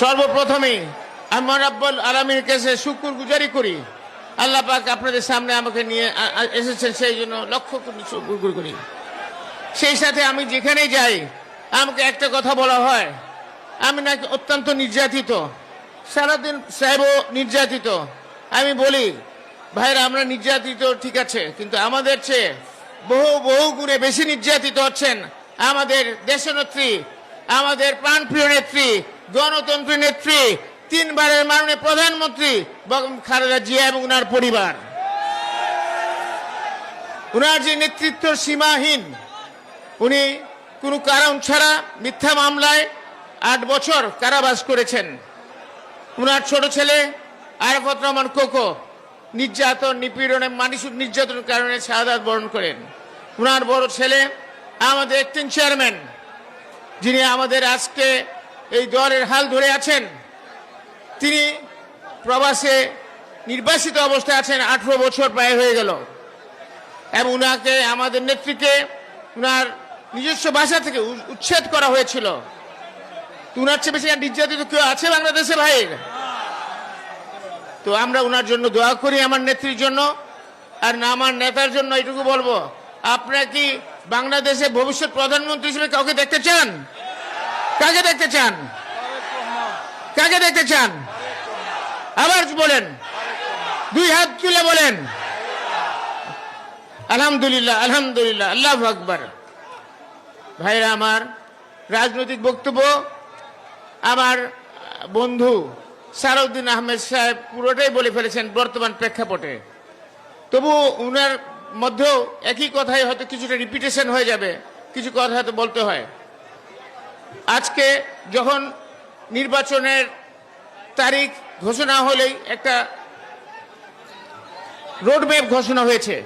সর্বপ্রথমে আমি রাব্বুল আলমীর কাছে শুকুর গুজারি করি। আল্লাহ পাক আপনাদের সামনে আমাকে নিয়ে এসেছেন, সেই জন্য লক্ষ্য করি শুকুর করি। সেই সাথে আমি যেখানেই যাই, আমাকে একটা কথা বলা হয়, আমি নাকি অত্যন্ত নির্যাতিত, সারাদিন সাহেবও নির্যাতিত। আমি বলি, ভাইরা, আমরা নির্যাতিত, ঠিক আছে, কিন্তু আমাদের চেয়ে বহু বহু গুণে বেশি নির্যাতিত হচ্ছেন আমাদের দেশনেত্রী, আমাদের প্রাণপ্রিয় নেত্রী গণতন্ত্র নেত্রী, তিনবারের মাননীয় প্রধানমন্ত্রী খালেদা জিয়া এবং উনার পরিবার। উনার যে নেতৃত্ব সীমাহীন, উনি কোনো কারণ ছাড়া মিথ্যা মামলায় আট বছর কারাবাস করেছেন। উনার ছোট ছেলে আরফত রহমান কোকো নির্যাতন নিপীড়নে মানসিক নির্যাতনের কারণে শাহাদাত বরণ করেন। উনার বড় ছেলে আমাদের একটিং চেয়ারম্যান যিনি আমাদের আজকে এই দলের হাল ধরে আছেন। তিনি প্রবাসে নির্বাসিত অবস্থায় আছেন, আঠারো বছর প্রায় হয়ে গেল। এবং উনাকে, আমাদের নেত্রীকে, উনার নিজস্ব ভাষা থেকে উচ্ছেদ করা হয়েছিল। উনার চেয়ে বেশি নির্যাতিত কেউ আছে বাংলাদেশে ভাই তো আমরা উনার জন্য দোয়া করি আমার নেত্রীর জন্য। আর না, আমার নেতার জন্য এটুকু বলব। আপনারা কি বাংলাদেশে ভবিষ্যৎ প্রধানমন্ত্রী হিসেবে কাউকে দেখতে চান? কাকে দেখতে চান? কাকে দেখতে চান? আবার বলেন। দুই হাত তুলে বলেন। আলহামদুলিল্লাহ আলহামদুলিল্লাহ, আল্লাহ আকবর। ভাইরা আমার রাজনৈতিক বক্তব্য, আমার বন্ধু সারউদ্দিন আহমেদ সাহেব পুরোটাই বলে ফেলেছেন বর্তমান প্রেক্ষাপটে। তবু উনার মধ্যেও একই কথাই হয়তো কিছুটা রিপিটেশন হয়ে যাবে, কিছু কথা হয়তো বলতে হয়। আজকে যখন নির্বাচনের তারিখ ঘোষণা হলেই একটা রোডম্যাপ ঘোষণা হয়েছে,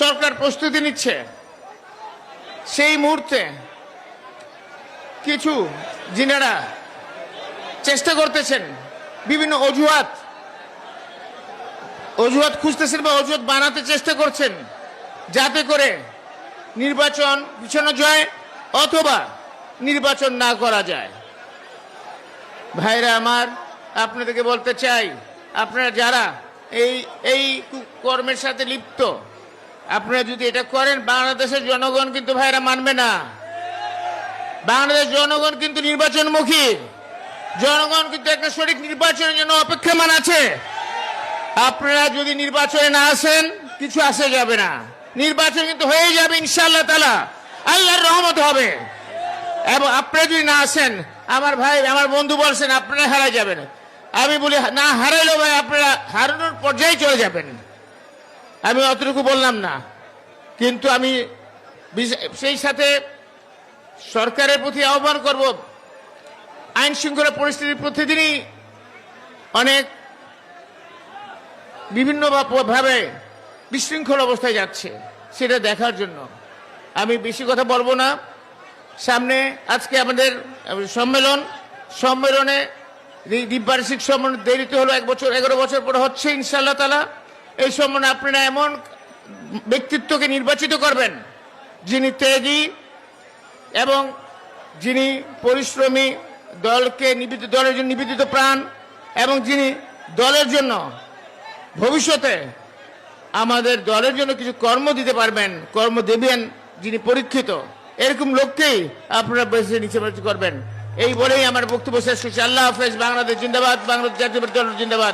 সরকার প্রস্তুতি নিচ্ছে, সেই মুহূর্তে কিছু যিনারা চেষ্টা করতেছেন, বিভিন্ন অজুহাত অজুহাত খুঁজতেছেন বা অজুহাত বানাতে চেষ্টা করছেন, যাতে করে নির্বাচন পিছানো যায় অথবা নির্বাচন না করা যায়। ভাইরা আমার, আপনাদেরকে বলতে চাই, আপনারা যারা এই এই কর্মের সাথে লিপ্ত, আপনারা যদি এটা করেন, বাংলাদেশের জনগণ কিন্তু ভাইরা মানবে না। বাংলাদেশ জনগণ কিন্তু নির্বাচনমুখী। জনগণ কিন্তু একটা সঠিক নির্বাচনের জন্য অপেক্ষমান আছে। আপনারা যদি নির্বাচনে না আসেন, কিছু আসে যাবে না। নির্বাচন কিন্তু হয়ে যাবে ইনশাআল্লাহ তালা আল্লাহর রহমত হবে। এবং আপনারা যদি না আসেন, আমার ভাই, আমার বন্ধু বলছেন, আপনারা হারা যাবেন। আমি বলি, না হারাইলেও ভাই, আপনারা হারানোর পর্যায়ে চলে যাবেন। আমি অতটুকু বললাম না। কিন্তু আমি সেই সাথে সরকারের প্রতি আহ্বান করব। আইন শৃঙ্খলা পরিস্থিতি প্রতিদিনই অনেক বিভিন্ন ভাবে বিশৃঙ্খল অবস্থায় যাচ্ছে, সেটা দেখার জন্য। আমি বেশি কথা বলব না। সামনে আজকে আমাদের সম্মেলন। সম্মেলনে এই দ্বীপবার্ষিক সম্মেলন দেরিতে হলো, এক বছর, এগারো বছর পরে হচ্ছে ইনশাল্লাহ তালা এই সম্মেলনে আপনারা এমন ব্যক্তিত্বকে নির্বাচিত করবেন, যিনি ত্যাগী এবং যিনি পরিশ্রমী দলকে নিবেদিত, দলের জন্য নিবেদিত প্রাণ এবং যিনি দলের জন্য ভবিষ্যতে আমাদের দলের জন্য কিছু কর্ম দিতে পারবেন, কর্ম দেবেন যিনি পরীক্ষিত। এরকম লোককেই আপনারা বেছে নিচে করবেন। এই বলেই আমার বক্তব্য শেষ করছি। আল্লাহ হাফেজ, বাংলাদেশ জিন্দাবাদ, বাংলাদেশ জাতীয় জিন্দাবাদ।